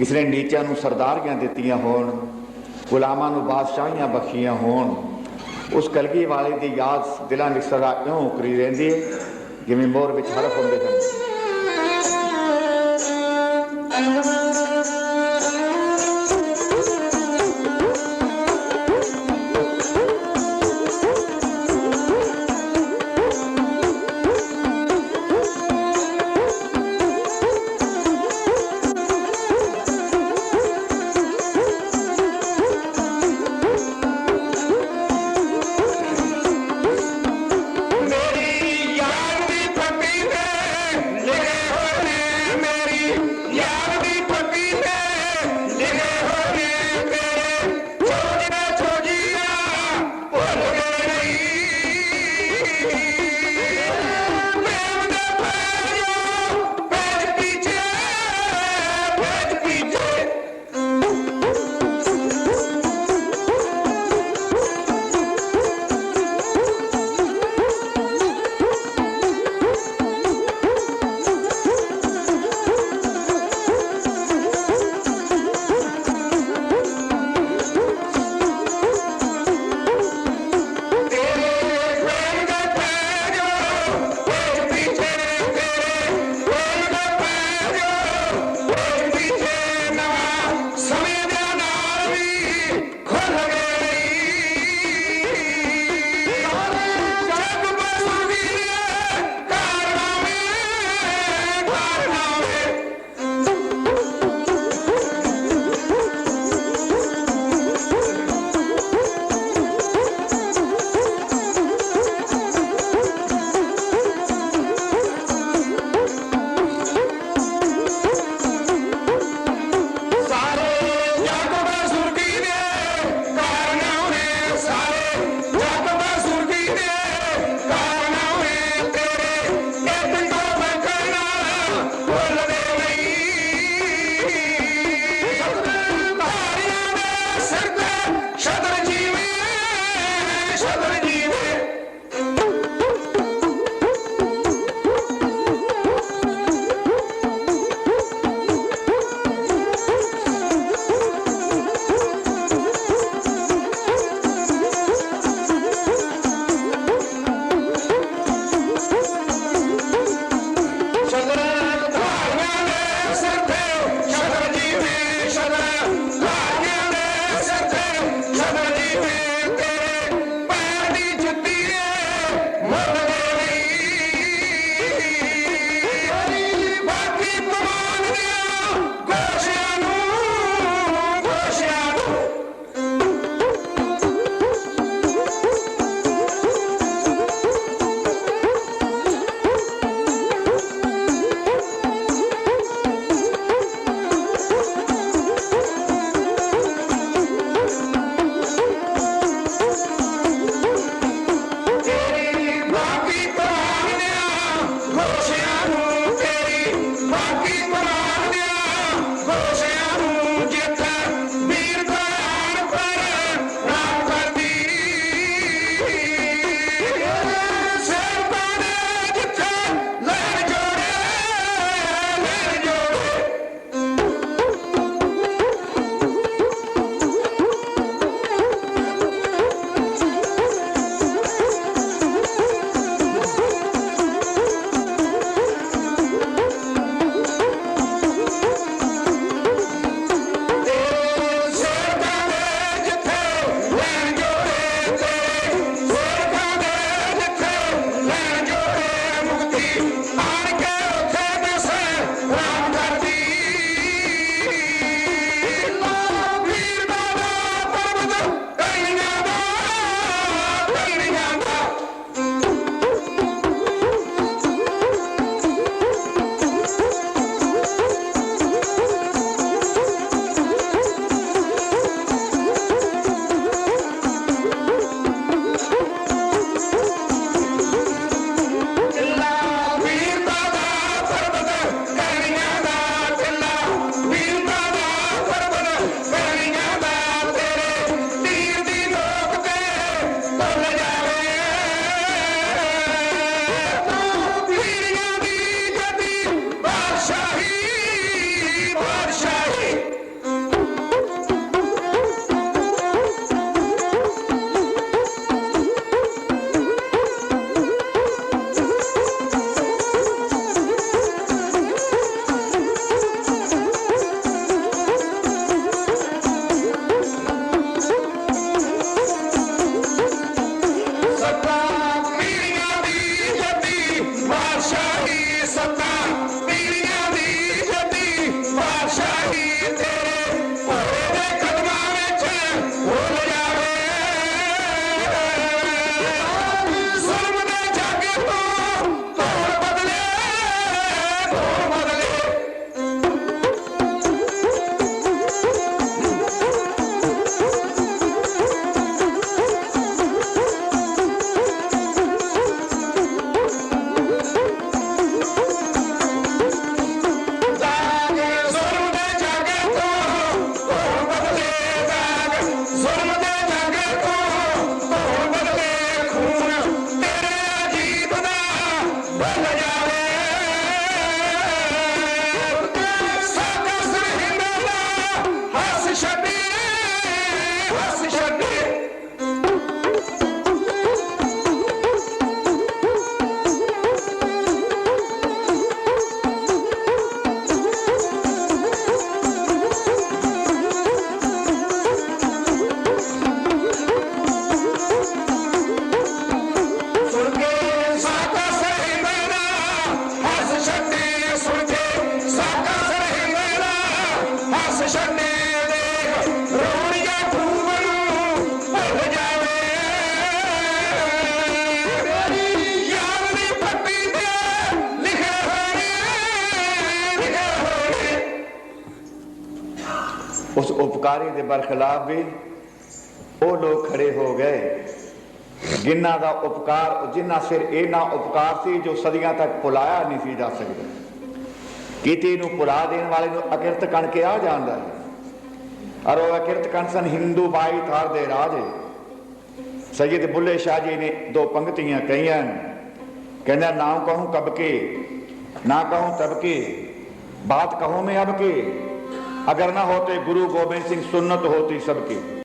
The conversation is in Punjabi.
ਕਿਸੇ ਨੇ ਨੀਚਿਆਂ ਨੂੰ ਸਰਦਾਰੀਆਂ ਦਿੱਤੀਆਂ ਹੋਣ, ਗੁਲਾਮਾਂ ਨੂੰ ਬਾਦਸ਼ਾਹੀਆਂ ਬਖਸ਼ੀਆਂ ਹੋਣ, ਉਸ ਕਲਗੀ ਵਾਲੇ ਦੀ ਯਾਦ ਦਿਲਾਂ ਵਿੱਚ ਸਦਾ ਇਉਂ ਉਕਰੀ ਰਹਿੰਦੀ ਹੈ, ਜਿਵੇਂ ਮੋਰ ਵਿੱਚ ਹਰਫ ਹੁੰਦੇ ਹਨ। সারা ਉਪਕਾਰੀ ਦੇ ਬਰਖਲਾਫ ਵੀ ਉਹ ਲੋਕ ਖੜੇ ਹੋ ਗਏ। ਜਿਨ੍ਹਾਂ ਦਾ ਉਪਕਾਰ, ਜਿਨ੍ਹਾਂ ਸਿਰ ਇਹਨਾਂ ਉਪਕਾਰ ਸੀ ਜੋ ਸਦੀਆਂ ਤੱਕ ਪੁਲਾਇਆ ਨਹੀਂ ਸੀ ਜਾ ਸਕਦਾ। ਕਿਤੇ ਨੂੰ ਭੁਲਾ ਦੇਣ ਵਾਲੇ ਨੂੰ ਅਕਿਰਤ ਕਣ ਕੇ ਆ ਜਾਂਦਾ ਹੈ। ਔਰ ਉਹ ਅਕਿਰਤ ਕਣ ਸਨ, ਹਿੰਦੂ ਬਾਈ ਥਾਰ ਦੇ ਰਾਜੇ ਸੈਦ ਬੁੱਲੇ ਸ਼ਾਹ ਜੀ ਨੇ ਦੋ ਪੰਕਤੀਆਂ ਕਹੀਆਂ ਕਹਿੰਦਾ ਨਾਮ ਕਹੂੰ ਕਬ ਨਾ ਕਹੂੰ ਤਬਕੇ, ਬਾਤ ਕਹੂੰ ਮੈਂ ਅਬ ਕੇ। अगर ना होते गुरु गोविंद सिंह सुन्नत होती सबकी